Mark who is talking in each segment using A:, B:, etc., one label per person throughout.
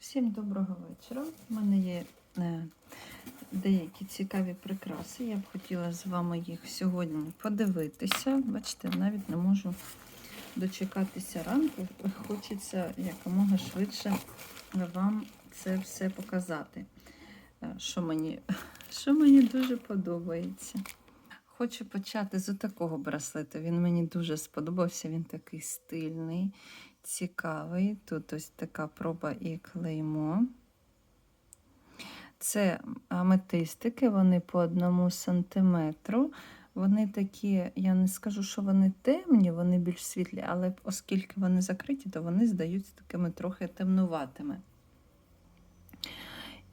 A: Всім доброго вечора. У мене є е, деякі цікаві прикраси. Я б хотіла з вами їх сьогодні подивитися. Бачите, навіть не можу дочекатися ранку. Хочеться якомога швидше вам це все показати. Е, Що мені, що мені дуже подобається. Хочу почати з такого браслету. Він мені дуже сподобався. Він такий стильний, цікавий. Тут ось така проба і клеймо. Це аметистики, вони по одному сантиметру. Вони такі, я не скажу, що вони темні, вони більш світлі, але оскільки вони закриті, то вони здаються такими трохи темнуватими.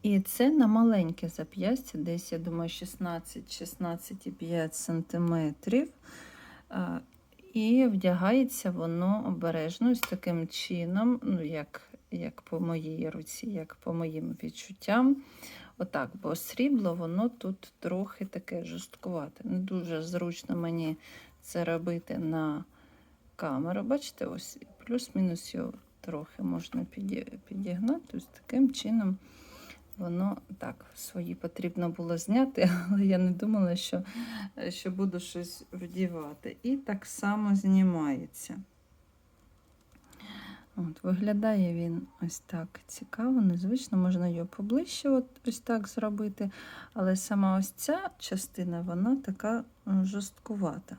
A: І це на маленьке зап'ястя, десь, я думаю, 16-16,5 см. І вдягається воно обережно ось таким чином, ну, як, як по моїй руці, як по моїм відчуттям. Отак, бо срібло, воно тут трохи таке жорсткувате. Не дуже зручно мені це робити на камеру. Бачите, ось плюс-мінус його трохи можна підігнати. Ось таким чином воно так, свої потрібно було зняти, але я не думала, що, що буду щось вдівати. І так само знімається. От, Виглядає він ось так цікаво, незвично, можна його поближче от, ось так зробити. Але сама ось ця частина, вона така жорсткувата.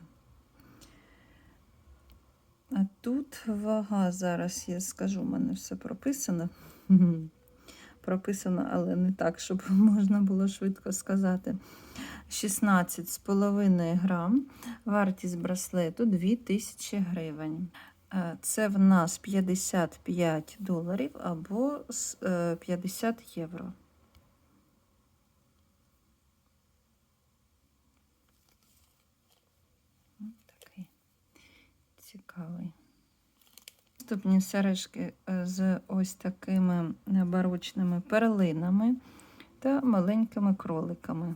A: А тут вага, зараз я скажу, у мене все прописано. Прописано, але не так, щоб можна було швидко сказати. 16,5 грам. Вартість браслету 2000 гривень. Е, Це в нас 55 доларів або с- е, 50 євро. Такий цікавий. Наступні сережки е, з ось такими барочними перлинами та маленькими кроликами.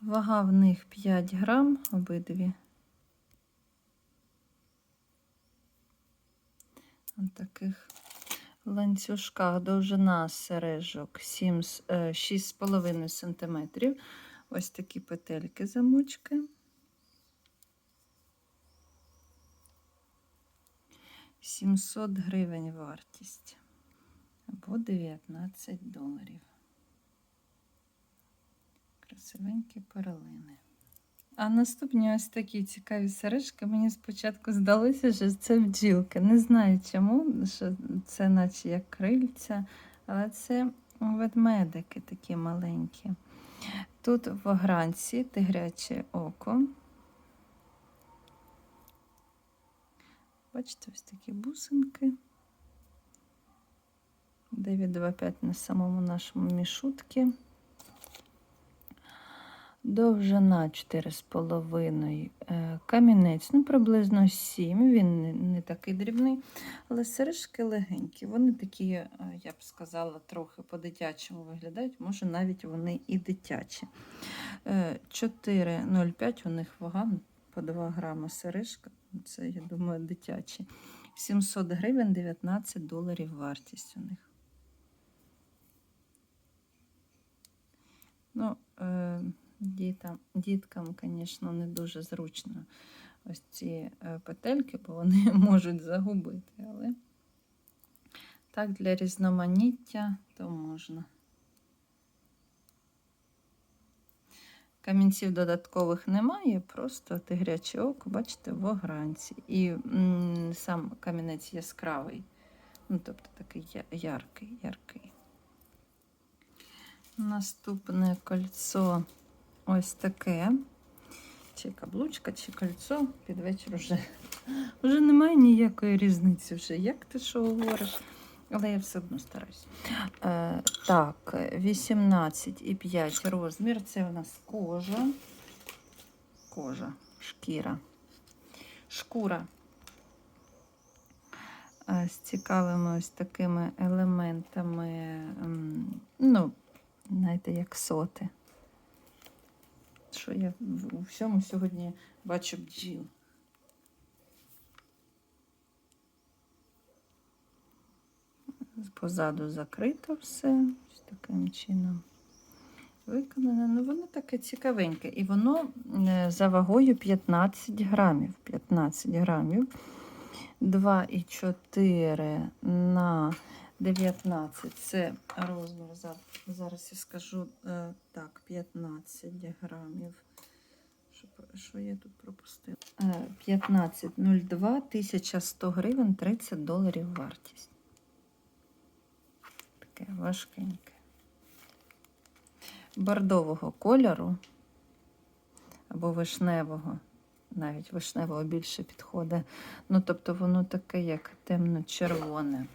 A: Вага в них 5 грам обидві. Ось таких ланцюжках довжина сережок 7, с- е, 6,5 см. Ось такі петельки замочки. 700 гривень вартість або 19 доларів. Красивенькі перлини. А наступні ось такі цікаві сережки. Мені спочатку здалося, що це бджілки. Не знаю чому, що це наче як крильця, але це ведмедики такі маленькі. Тут в огранці тигряче око. Бачите, ось такі бусинки. 9,25 на самому нашому мішутки. Довжина 4,5 е, камінець, ну приблизно 7, він не, не такий дрібний, але сережки легенькі. Вони такі, е, я б сказала, трохи по-дитячому виглядають, може навіть вони і дитячі. Е, 4,05 у них вага по 2 грама сережка. Це, я думаю, дитячі. 700 гривень, 19 доларів вартість у них. Ну, е, дітям, діткам, звісно, не дуже зручно ось ці е, петельки, бо вони можуть загубити. Але так, для різноманіття то можна. Камінців додаткових немає, просто тигряче око, бачите, в огранці. І м, сам камінець яскравий, ну, тобто такий яркий, яркий. Наступне кольцо ось таке. Чи каблучка, чи кольцо. Під вечір вже, вже немає ніякої різниці. вже. Як ти що говориш? Але я все одно стараюсь. Е, так, 18,5 розмір. Це у нас кожа. Кожа, шкіра. Шкура. Е, з цікавими ось такими елементами. Ну, знаєте, як соти. Що я в- всьому сьогодні бачу бджіл. Позаду закрито все. Таким чином виконане. Ну, воно таке цікавеньке. І воно е, за вагою 15 грамів. 15 грамів. 2,4 на 19. Це розмір. Зараз я скажу е, так, 15 грамів. Що, я тут пропустила? Е, 15,02, 1100 гривень, 30 доларів вартість. Важкеньке. Бордового кольору або вишневого. Навіть вишневого більше підходить. Ну, тобто воно таке, як темно-червоне.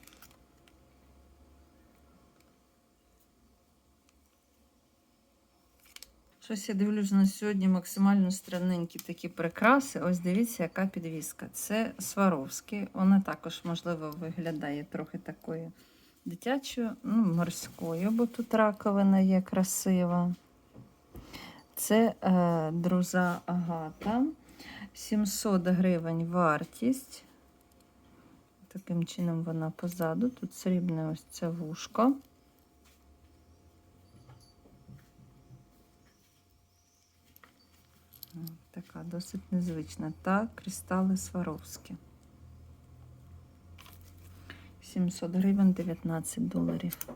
A: Щось я дивлюсь на сьогодні максимально странненькі такі прикраси. Ось дивіться, яка підвіска. Це Сваровський. Вона також, можливо, виглядає трохи такою дитячою, ну, морською, бо тут раковина є красива. Це е, друза Агата. 700 гривень вартість. Таким чином вона позаду. Тут срібне ось це вушко. Така досить незвична. Та кристали Сваровські. 700 гривень 19 доларів.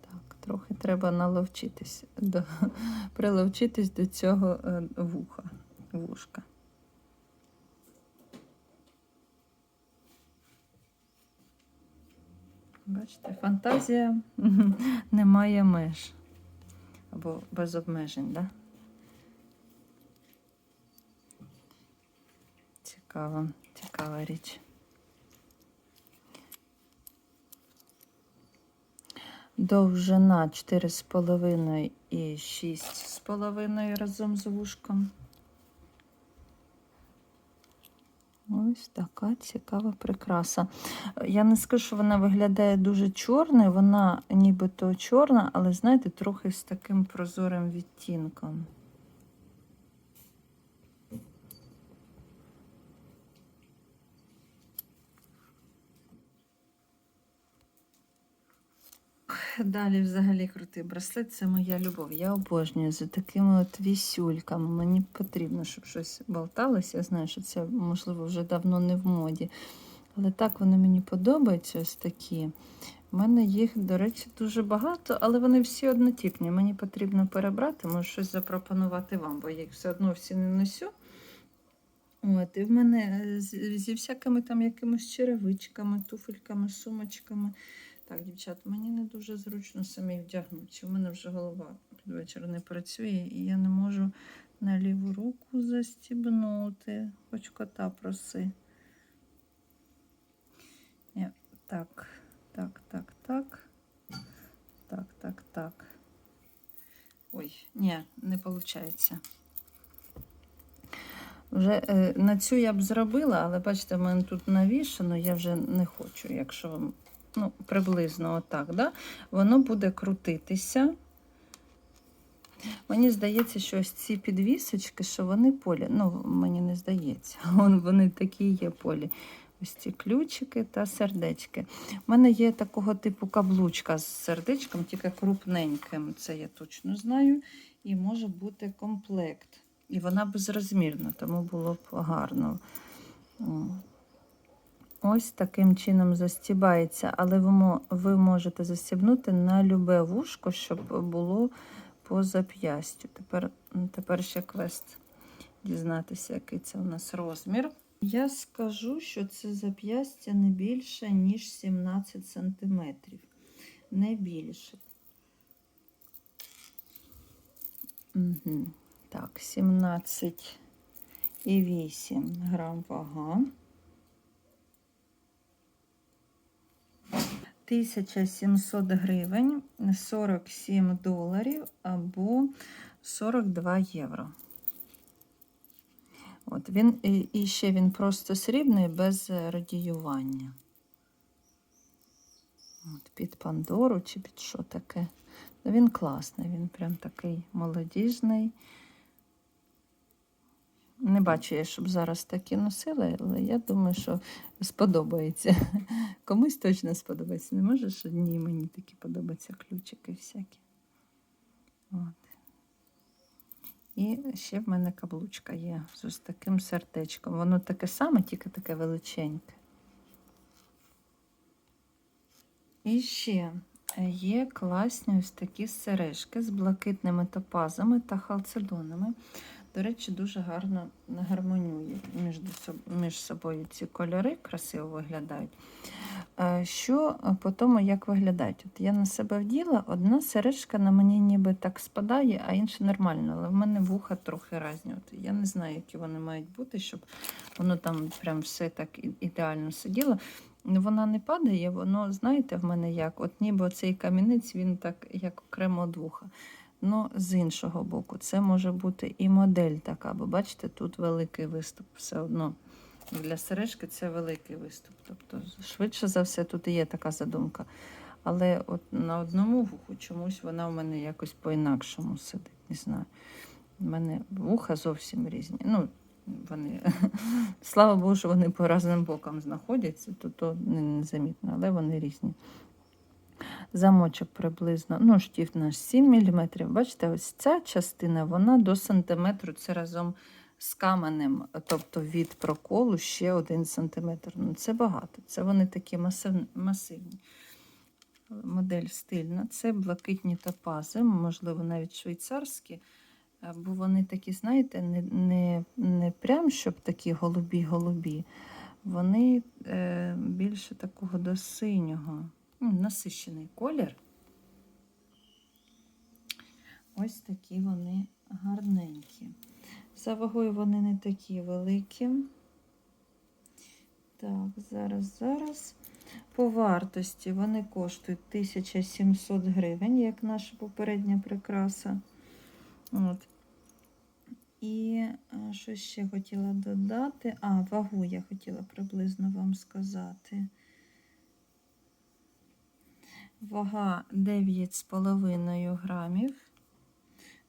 A: Так, трохи треба наловчитись до, приловчитись до цього е, вуха, вушка. Бачите, фантазія не має меж. Або без обмежень, да? Цікава, цікава. Довжина 4,5 і 6,5 разом з вушком. Ось така цікава прикраса. Я не скажу, що вона виглядає дуже чорною, вона нібито чорна, але, знаєте, трохи з таким прозорим відтінком. Далі взагалі крутий браслет це моя любов. Я обожнюю за такими от вісюльками. Мені потрібно, щоб щось болталося. Я знаю, що це, можливо, вже давно не в моді. Але так вони мені подобаються ось такі. У мене їх, до речі, дуже багато, але вони всі однотипні. Мені потрібно перебрати, можу щось запропонувати вам, бо я їх все одно всі не носю. От, і в мене е, зі всякими там якимись черевичками, туфельками, сумочками. Так, дівчат, мені не дуже зручно самі вдягнути. У мене вже голова під вечір не працює, і я не можу на ліву руку застібнути, хоч кота проси. Ні, Так, так, так, так. Так, так, так. Ой, ні, не виходить. Вже е, на цю я б зробила, але бачите, в мене тут навішано, я вже не хочу, якщо вам ну, приблизно отак, да? воно буде крутитися. Мені здається, що ось ці підвісочки, що вони полі, ну, мені не здається, вони такі є полі. Ось ці ключики та сердечки. У мене є такого типу каблучка з сердечком, тільки крупненьким, це я точно знаю. І може бути комплект. І вона безрозмірна, тому було б гарно. Ось таким чином застібається, але ви можете застібнути на любе вушко, щоб було по зап'ястю. Тепер, тепер ще квест дізнатися, який це у нас розмір. Я скажу, що це зап'ястя не більше, ніж 17 см. Не більше. Угу. Так, 17,8 грам вага. 1700 гривень, 47 доларів або 42 євро. От він, і, ще він просто срібний без радіювання. От, під Пандору чи під що таке. Ну, він класний, він прям такий молодіжний. Не бачу я, щоб зараз такі носили, але я думаю, що сподобається. Комусь точно сподобається. Не може ж одній мені такі подобаються ключики всякі. От. І ще в мене каблучка є з ось таким сердечком. Воно таке саме, тільки таке величеньке. І ще є класні ось такі сережки з блакитними топазами та халцедонами. До речі, дуже гарно гармонюють між, собою ці кольори, красиво виглядають. Е, Що по тому, як виглядають? От я на себе вділа, одна сережка на мені ніби так спадає, а інша нормально, але в мене вуха трохи різні. От я не знаю, які вони мають бути, щоб воно там прям все так ідеально сиділо. Вона не падає, воно, знаєте, в мене як? От ніби цей камінець, він так як окремо від вуха. Ну, з іншого боку, це може бути і модель така, бо бачите, тут великий виступ все одно. Для сережки це великий виступ. Тобто, швидше за все, тут і є така задумка. Але от на одному вуху чомусь вона в мене якось по-інакшому сидить. Не знаю. У мене вуха зовсім різні. Ну, вони, слава Богу, вони по разним бокам знаходяться, то, то не- незамітно, але вони різні. Замочок приблизно, ну, штіф наш 7 мм. Бачите, ось ця частина, вона до сантиметру, це разом з каменем, тобто від проколу ще 1 см. Ну, це багато. Це вони такі масив- масивні. Модель стильна. Це блакитні топази, можливо, навіть швейцарські. Е, Бо вони такі, знаєте, не, не, не прям щоб такі голубі-голубі. Вони е, більше такого до синього. Насищений колір. Ось такі вони гарненькі. За вагою вони не такі великі. Так, зараз, зараз. По вартості вони коштують 1700 гривень, як наша попередня прикраса. От. І а, що ще хотіла додати? А, вагу я хотіла приблизно вам сказати. Вага 9,5 грамів.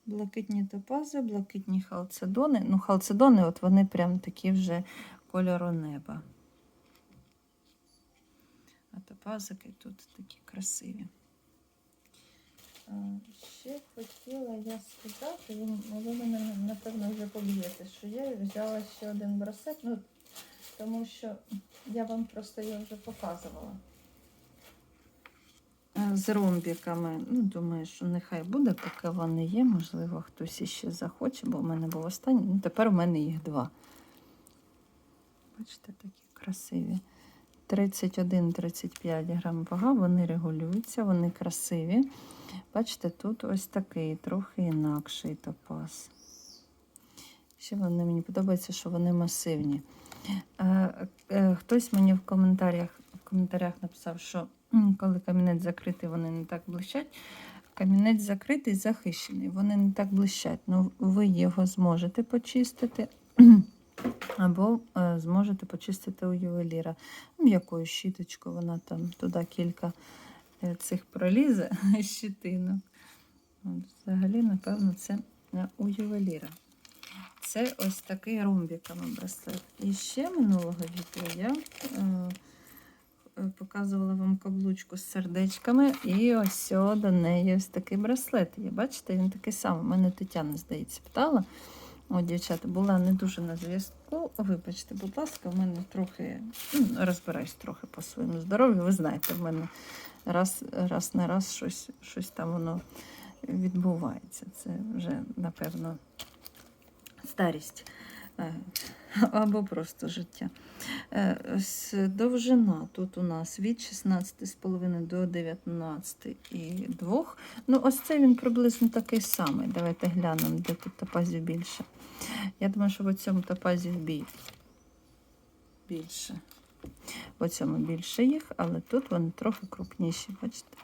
A: Блакитні топази, блакитні халцедони. Ну, халцедони, от вони прям такі вже кольору неба. А топазики тут такі красиві. Ще хотіла я сказати, ви, мене напевно вже поб'єте, що я взяла ще один браслет, ну, тому що я вам просто його вже показувала. З ромбіками. Ну, думаю, що нехай буде, поки вони є. Можливо, хтось іще захоче, бо в мене був останній. Ну, тепер у мене їх два. Бачите, такі красиві. 31-35 грам вага, вони регулюються, вони красиві. Бачите, тут ось такий, трохи інакший топаз. Ще вони мені подобається, що вони масивні. Е, е, Хтось мені в коментарях, в коментарях написав, що коли камінець закритий, вони не так блищать. Камінець закритий, захищений, вони не так блищать. Ну, ви його зможете почистити. Або е, зможете почистити у ювеліра. М'якою щіточкою, вона там туди кілька е, цих пролізе щитинок. Взагалі, напевно, це е, у ювеліра. Це ось такий ромбіками браслет. І ще минулого відео я показувала вам каблучку з сердечками, і ось до неї ось такий браслет. є. Бачите, він такий самий. Мене Тетяна, здається, питала. О, дівчата, була не дуже на зв'язку. Вибачте, будь ласка, в мене трохи ну, розбираюсь трохи по своєму здоров'ю. Ви знаєте, в мене раз, раз на раз щось, щось там воно відбувається. Це вже, напевно, старість або просто життя. Е, с- Довжина тут у нас від 16,5 до 19,2. Ну, ось це він приблизно такий самий. Давайте глянемо, де тут топазів більше. Я думаю, що в цьому топазів бі- більше. В цьому більше їх, але тут вони трохи крупніші, бачите?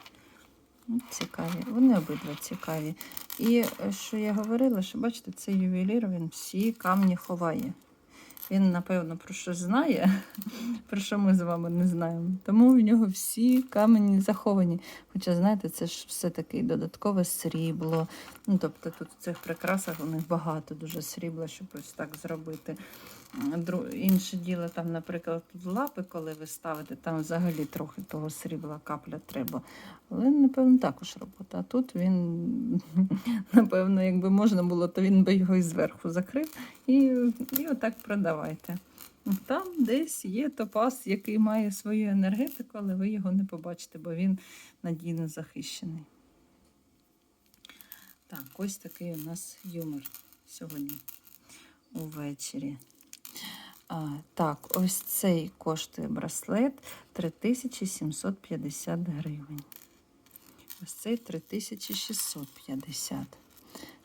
A: Ну, Цікаві. Вони обидва цікаві. І е, що я говорила, що бачите, цей ювелір він всі камні ховає. Він, напевно, про щось знає, про що ми з вами не знаємо. Тому в нього всі камені заховані. Хоча, знаєте, це ж все таки додаткове срібло. Ну, тобто тут в цих прикрасах у них багато дуже срібла, щоб ось так зробити. Інше діло, там, наприклад, тут лапи, коли ви ставите, там взагалі трохи того срібла капля треба. Але, напевно, також робота. А тут він, напевно, якби можна було, то він би його і зверху закрив і, і отак продавайте. Там десь є топаз, який має свою енергетику, але ви його не побачите, бо він надійно захищений. Так, ось такий у нас юмор сьогодні увечері. Так, ось цей коштує браслет 3750 гривень. Ось цей 3650.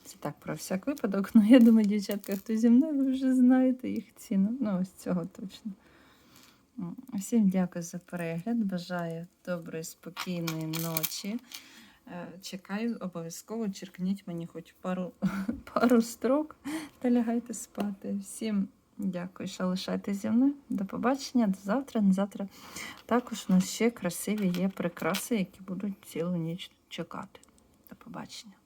A: Це так про всяк випадок. Ну, я думаю, дівчатка, хто зі мною, ви вже знаєте їх ціну. Ну, ось цього точно. Всім дякую за перегляд. Бажаю доброї, спокійної ночі. Е, Чекаю, обов'язково черкніть мені хоч пару, пару строк та лягайте спати. Всім дякую, що лишайтеся зі мною. До побачення, до завтра. На завтра також у нас ще красиві є прикраси, які будуть цілу ніч чекати. До побачення.